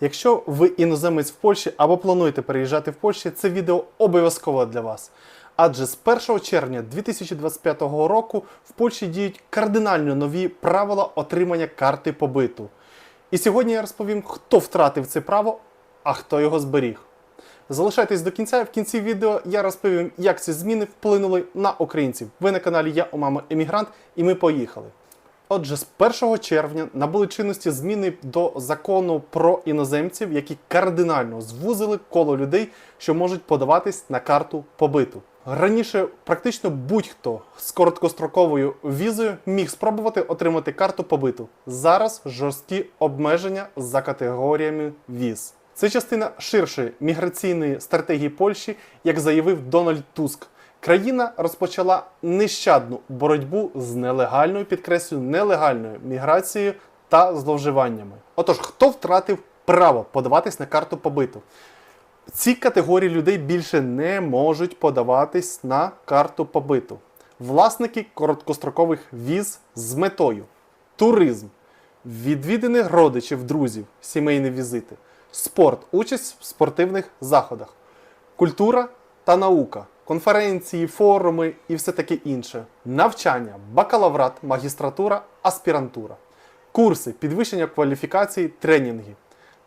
Якщо ви іноземець в Польщі або плануєте переїжджати в Польщі, це відео обов'язково для вас. Адже з 1 червня 2025 року в Польщі діють кардинально нові правила отримання карти побиту. І сьогодні я розповім, хто втратив це право, а хто його зберіг. Залишайтесь до кінця, в кінці відео я розповім, як ці зміни вплинули на українців. Ви на каналі Я у мами Емігрант, і ми поїхали. Отже, з 1 червня набули чинності зміни до закону про іноземців, які кардинально звузили коло людей, що можуть подаватись на карту побиту. Раніше практично будь-хто з короткостроковою візою міг спробувати отримати карту побиту. Зараз жорсткі обмеження за категоріями віз. Це частина ширшої міграційної стратегії Польщі, як заявив Дональд Туск. Країна розпочала нещадну боротьбу з нелегальною, підкреслюю, нелегальною міграцією та зловживаннями. Отож, хто втратив право подаватись на карту побиту? Ці категорії людей більше не можуть подаватись на карту побиту. Власники короткострокових віз з метою туризм, відвідини родичів, друзів, сімейні візити, спорт, участь в спортивних заходах, культура та наука, конференції, форуми і все таке інше, навчання, бакалаврат, магістратура, аспірантура, курси, підвищення кваліфікації, тренінги,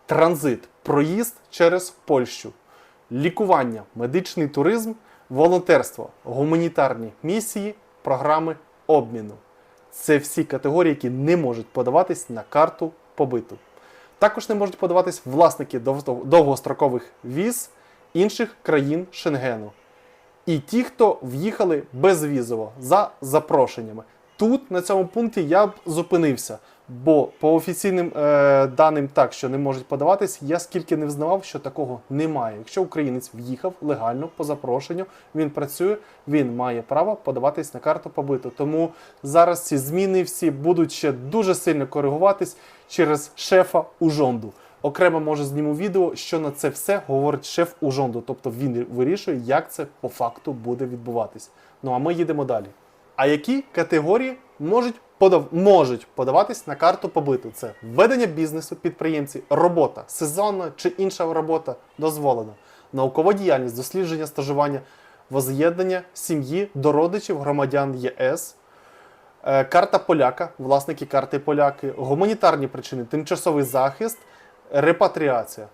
транзит, проїзд через Польщу, лікування, медичний туризм, волонтерство, гуманітарні місії, програми обміну. Це всі категорії, які не можуть подаватись на карту побиту. Також не можуть подаватись власники довго- довгострокових віз інших країн Шенгену. І ті, хто в'їхали безвізово за запрошеннями. Тут на цьому пункті я б зупинився, бо по офіційним е, даним так, що не можуть подаватись, я скільки не взнавав, що такого немає. Якщо українець в'їхав легально по запрошенню, він працює, він має право подаватись на карту побиту. Тому зараз ці зміни всі будуть ще дуже сильно коригуватись через шефа Ужонду. Окремо може зніму відео, що на це все говорить шеф Ужонду, тобто він вирішує, як це по факту буде відбуватись. Ну а ми їдемо далі. А які категорії можуть подав... можуть подаватись на карту побиту? Це ведення бізнесу, підприємці, робота, сезонна чи інша робота дозволена, наукова діяльність, дослідження, стажування, воз'єднання сім'ї до родичів громадян ЄС, Е, Карта поляка, власники карти поляки, гуманітарні причини, тимчасовий захист, репатріація,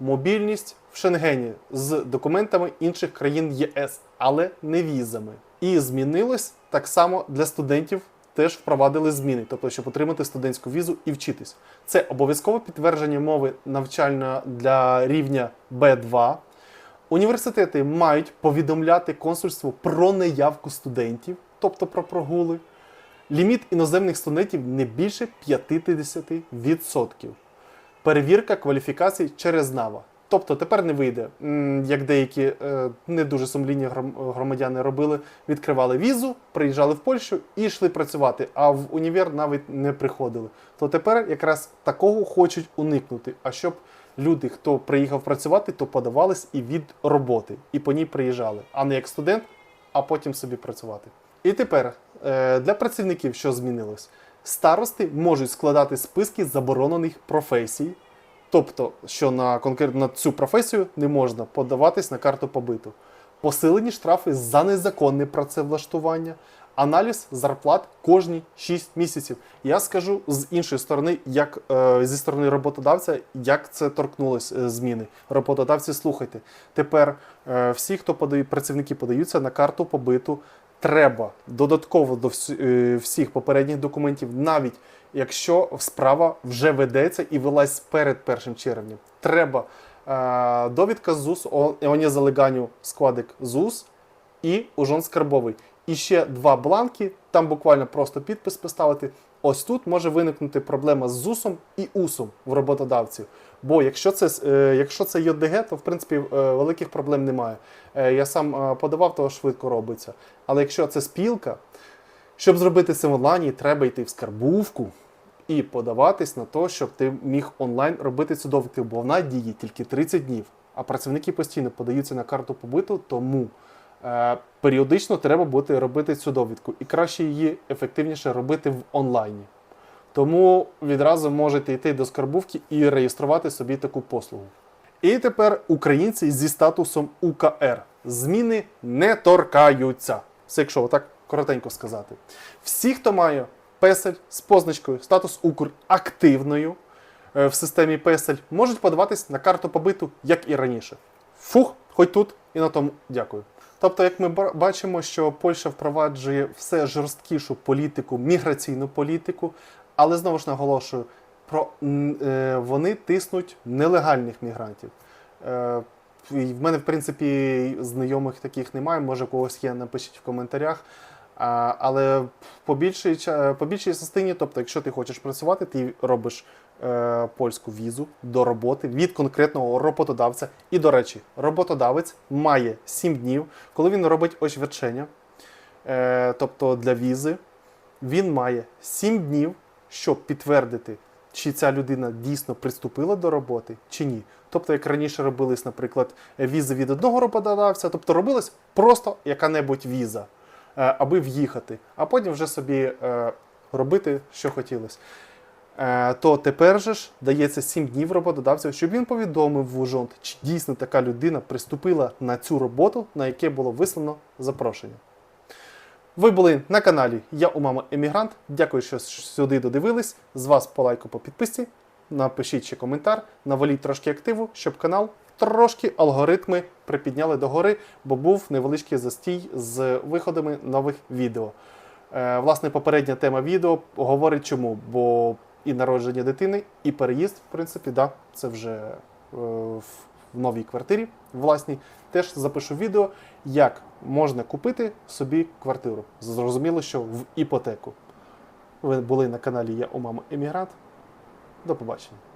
мобільність в Шенгені з документами інших країн ЄС, але не візами. І змінилось так само для студентів. Теж впровадили зміни, тобто, щоб отримати студентську візу і вчитись. Це обов'язкове підтвердження мови навчальна для рівня B2. Університети мають повідомляти консульство про неявку студентів, тобто про прогули. Ліміт іноземних студентів не більше 50%. Перевірка кваліфікацій через НАВА. Тобто тепер не вийде, як деякі е, не дуже сумлінні гром- громадяни робили, відкривали візу, приїжджали в Польщу і йшли працювати, а в універ навіть не приходили. То тепер якраз такого хочуть уникнути. А щоб люди, хто приїхав працювати, то подавались і від роботи, і по ній приїжджали, а не як студент, а потім собі працювати. І тепер е, для працівників, що змінилось, старости можуть складати списки заборонених професій, тобто, що на конкретно на цю професію не можна подаватись на карту побиту. Посилені штрафи за незаконне працевлаштування, аналіз зарплат кожні 6 місяців. Я скажу з іншої сторони, як е, зі сторони роботодавця, як це торкнулось е, зміни. Роботодавці, слухайте. Тепер е, всі, хто подають, працівники подаються на карту побиту, треба додатково до е, всіх попередніх документів, навіть якщо справа вже ведеться і велась перед 1 червня. Треба е, довідка ЗУС о незалеганню складик ЗУС і ужон скарбовий. І ще два бланки, там буквально просто підпис поставити. Ось тут може виникнути проблема з ЗУСом і УСом в роботодавців. Бо якщо це, е, якщо це ЙОДГ, то в принципі е, великих проблем немає. Е, Я сам подавав, то швидко робиться. Але якщо це спілка, щоб зробити це в онлайні, треба йти в скарбувку і подаватись на те, щоб ти міг онлайн робити цю довідку, бо вона діє тільки 30 днів. А працівники постійно подаються на карту побиту, тому періодично треба буде робити цю довідку. І краще її ефективніше робити в онлайні. Тому відразу можете йти до скарбувки і реєструвати собі таку послугу. І тепер українці зі статусом УКР. Зміни не торкаються. Це якщо отак коротенько сказати. Всі, хто має песель з позначкою статус Укр активною е, в системі песель, можуть подаватись на карту побиту, як і раніше. Фух, хоч тут і на тому дякую. Тобто, як ми ба- бачимо, що Польща впроваджує все жорсткішу політику, міграційну політику, але знову ж наголошую, про е, вони тиснуть нелегальних мігрантів. Е, в мене, в принципі, знайомих таких немає. Може, когось є, напишіть в коментарях. Але по більшій, по більшій частині, тобто, якщо ти хочеш працювати, ти робиш е, польську візу до роботи від конкретного роботодавця. І, до речі, роботодавець має 7 днів, коли він робить очверчення, е, тобто для візи, він має 7 днів, щоб підтвердити, чи ця людина дійсно приступила до роботи, чи ні. Тобто, як раніше робились, наприклад, візи від одного роботодавця, тобто робилась просто яка-небудь віза, аби в'їхати, а потім вже собі е, робити, що хотілося. Е, То тепер же ж дається 7 днів роботодавцю, щоб він повідомив в ужонт, чи дійсно така людина приступила на цю роботу, на яке було вислано запрошення. Ви були на каналі Я у мама Емігрант. Дякую, що сюди додивились. З вас по лайку по підписці. Напишіть ще коментар, наваліть трошки активу, щоб канал трошки алгоритми припідняли догори, бо був невеличкий застій з виходами нових відео. Е, власне, попередня тема відео говорить чому, бо і народження дитини, і переїзд, в принципі, да, це вже е, в новій квартирі власній. Теж запишу відео, як можна купити собі квартиру. Зрозуміло, що в іпотеку. Ви були на каналі Я у мами Емігрант. До побачення.